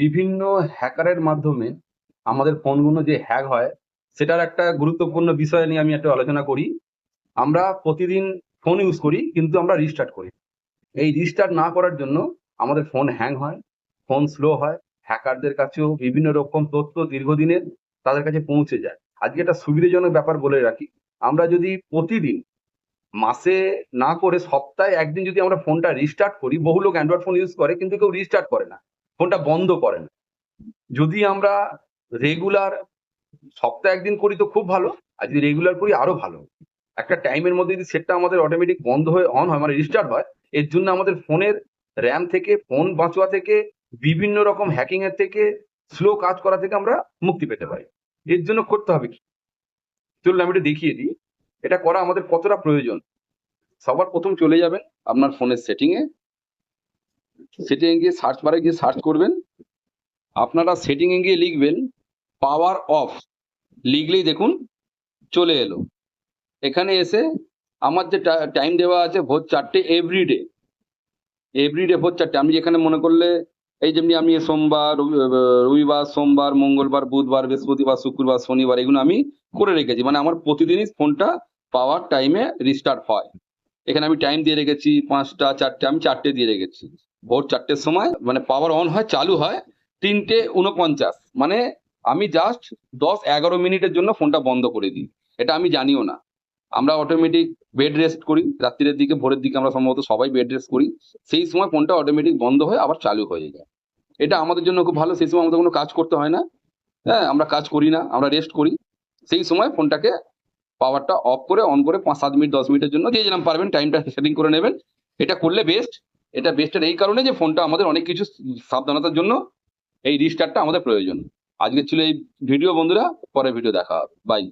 বিভিন্ন হ্যাকারের মাধ্যমে আমাদের ফোনগুলো যে হ্যাক হয়, সেটার একটা গুরুত্বপূর্ণ বিষয় নিয়ে আমি একটু আলোচনা করি। আমরা প্রতিদিন ফোন ইউজ করি, কিন্তু আমরা রিস্টার্ট করি। এই রিস্টার্ট না করার জন্য আমাদের ফোন হ্যাং হয় ফোন স্লো হয় হ্যাকারদের কাছেও বিভিন্ন রকম তথ্য দীর্ঘদিনের তাদের কাছে পৌঁছে যায়। আজকে একটা সুবিধাজনক ব্যাপার বলে রাখি। আমরা যদি প্রতিদিন মাসে না করে সপ্তাহে একদিন যদি আমরা ফোনটা রিস্টার্ট করি, বহু লোক অ্যান্ড্রয়েড ফোন ইউজ করে, কিন্তু কেউ রিস্টার্ট করে না। ফোনটা বন্ধ করে না যদি আমরা রেগুলার সপ্তাহে একদিন করি তো খুব ভালো, আর যদি রেগুলার করি আরও ভালো। একটা টাইমের মধ্যে যদি সেটটা আমাদের অটোমেটিক বন্ধ হয়ে অন হয় মানে রিস্টার্ট হয়, এর জন্য আমাদের ফোনের র্যাম থেকে, ফোন বাঁচোয়া থেকে, বিভিন্ন রকম হ্যাকিং এর থেকে স্লো কাজ করা থেকে আমরা মুক্তি পেতে পারি। এর জন্য করতে হবে কি? চলুন আমি এটা দেখিয়ে দিই। এটা করা আমাদের কতটা প্রয়োজন? সবার প্রথম চলে যাবেন আপনার ফোনের সেটিং সেটিং এ গিয়ে সার্চ বারে গিয়ে সার্চ করবেন। আপনারা সেটিং এ গিয়ে লিখবেন পাওয়ার অফ লিখলেই দেখুন, চলে এলো। এখানে এসে আমার যে টাইম দেওয়া আছে ভোর চারটে এভরিডে এভরিডে ভোর চারটে। আমি এখানে মনে করলে এই যেমনি আমি সোমবার রবিবার, সোমবার, মঙ্গলবার, বুধবার, বৃহস্পতিবার, শুক্রবার, শনিবার, এগুলো আমি করে রেখেছি। মানে আমার প্রতিদিনই ফোনটা পাওয়ার টাইমে রিস্টার্ট হয়। এখানে আমি টাইম দিয়ে রেখেছি পাঁচটা, চারটে, আমি চারটে দিয়ে রেখেছি। ভোর চারটের সময় মানে পাওয়ার অন হয়, চালু হয় তিনটে উনপঞ্চাশ মানে আমি জাস্ট দশ, এগারো মিনিটের জন্য ফোনটা বন্ধ করে দিই। এটা আমি জানিও না। আমরা অটোমেটিক বেড রেস্ট করি। রাত্রির দিকে, ভোরের দিকে আমরা সম্ভবত সবাই বেড রেস্ট করি। সেই সময় ফোনটা অটোমেটিক বন্ধ হয়ে আবার চালু হয়ে যায়। এটা আমাদের জন্য খুব ভালো। সেই সময় আমাদের কোনো কাজ করতে হয় না। হ্যাঁ আমরা কাজ করি না, আমরা রেস্ট করি। সেই সময় ফোনটাকে পাওয়ারটা অফ করে অন করে পাঁচ, সাত মিনিট, দশ মিনিটের জন্য দিয়ে যেরকম পারবেন টাইমটা সেটিং করে নেবেন। এটা করলে বেস্ট এটা বেস্টের এই কারণে যে ফোনটা আমাদের অনেক কিছু সাবধানতার জন্য এই রিস্টার্টটা আমাদের প্রয়োজন। আজকে ছিল এই ভিডিও বন্ধুরা। পরে ভিডিও দেখা হবে। বাই